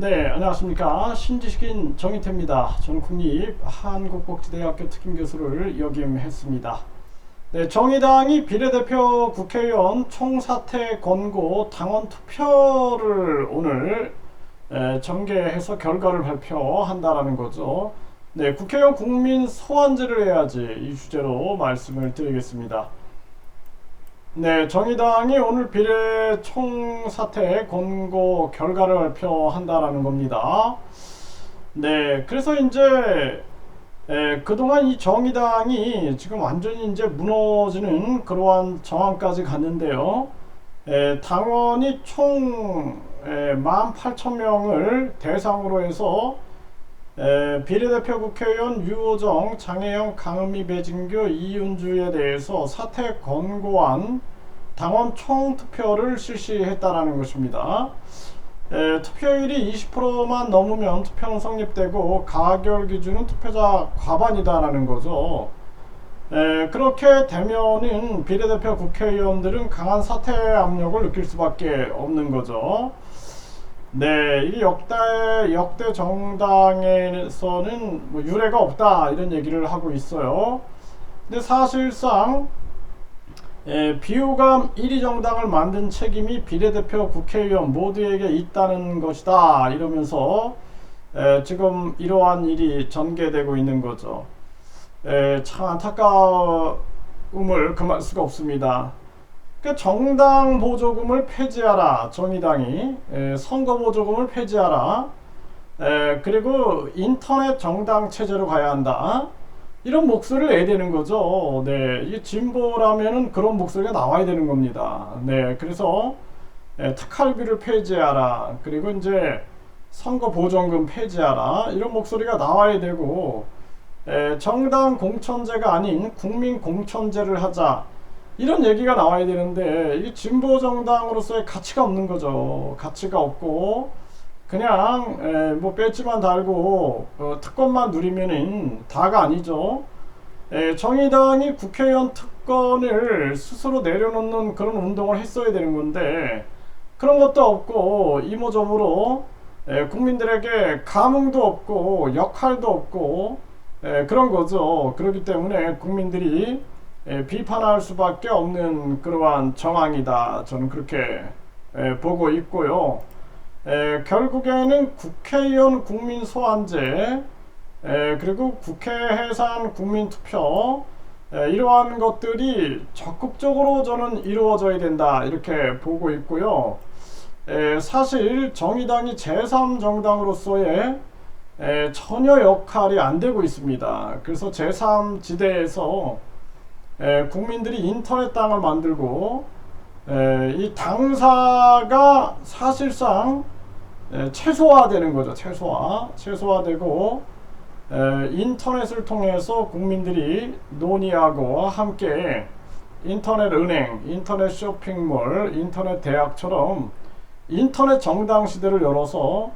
네, 안녕하십니까. 신지식인 정희태입니다. 저는 국립 한국복지대학교 특임교수를 역임했습니다. 네, 정의당이 비례대표 국회의원 총사퇴 권고 당원 투표를 오늘 에, 전개해서 결과를 발표한다라는 거죠. 네, 국회의원 국민 소환제를 해야지 이 주제로 말씀을 드리겠습니다. 네, 정의당이 오늘 비례 총사퇴 권고 결과를 발표한다라는 겁니다. 네, 그래서 이제 에, 그동안 이 정의당이 지금 완전히 이제 무너지는 그러한 정황까지 갔는데요. 에, 당원이 총 18,000명을 대상으로 해서 에, 비례대표 국회의원 유호정, 장혜영, 강은미, 배진규, 이윤주에 대해서 사퇴 권고안 당원 총투표를 실시했다라는 것입니다. 에, 투표율이 20%만 넘으면 투표는 성립되고 가결 기준은 투표자 과반이다라는 거죠. 에, 그렇게 되면은 비례대표 국회의원들은 강한 사퇴 압력을 느낄 수밖에 없는 거죠. 네, 이 역대 역대 정당에서는 뭐 유례가 없다 이런 얘기를 하고 있어요. 근데 사실상 에, 비호감 1위 정당을 만든 책임이 비례대표 국회의원 모두에게 있다는 것이다 이러면서 에, 지금 이러한 일이 전개되고 있는 거죠. 에, 참 안타까움을 금할 수가 없습니다. 그 정당 보조금을 폐지하라. 정의당이 에, 선거 보조금을 폐지하라. 에, 그리고 인터넷 정당 체제로 가야 한다. 이런 목소리를 내야 되는 거죠. 네, 이 진보라면은 그런 목소리가 나와야 되는 겁니다. 네, 그래서 에, 특할비를 폐지하라. 그리고 이제 선거 보조금 폐지하라. 이런 목소리가 나와야 되고 에, 정당 공천제가 아닌 국민 공천제를 하자 이런 얘기가 나와야 되는데 이게 진보 정당으로서의 가치가 없는 거죠. 가치가 없고 그냥 에, 뭐 배지만 달고 어, 특권만 누리면은 다가 아니죠. 에, 정의당이 국회의원 특권을 스스로 내려놓는 그런 운동을 했어야 되는 건데 그런 것도 없고 이모저모로 에, 국민들에게 감흥도 없고 역할도 없고 에, 그런 거죠. 그렇기 때문에 국민들이 에, 비판할 수밖에 없는 그러한 정황이다. 저는 그렇게 에, 보고 있고요. 에, 결국에는 국회의원 국민 소환제 에, 그리고 국회 해산 국민 투표 에, 이러한 것들이 적극적으로 저는 이루어져야 된다 이렇게 보고 있고요. 에, 사실 정의당이 제3정당으로서의 에, 전혀 역할이 안 되고 있습니다. 그래서 제3지대에서 에, 국민들이 인터넷 당을 만들고 에, 이 당사가 사실상 에, 최소화되는 거죠. 최소화, 최소화되고 에, 인터넷을 통해서 국민들이 논의하고 함께 인터넷 은행, 인터넷 쇼핑몰, 인터넷 대학처럼 인터넷 정당 시대를 열어서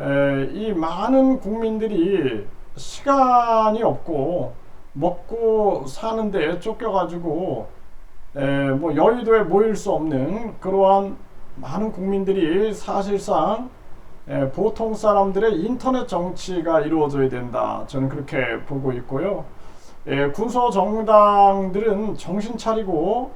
에, 이 많은 국민들이 시간이 없고 먹고 사는데 쫓겨가지고 에, 뭐 여의도에 모일 수 없는 그러한 많은 국민들이 사실상 에, 보통 사람들의 인터넷 정치가 이루어져야 된다. 저는 그렇게 보고 있고요. 에, 군소 정당들은 정신 차리고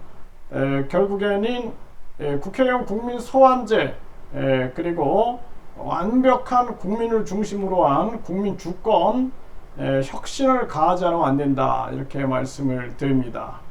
에, 결국에는 에, 국회의원 국민 소환제 에, 그리고 완벽한 국민을 중심으로 한 국민 주권 에, 혁신을 가하지 않으면 안 된다 이렇게 말씀을 드립니다.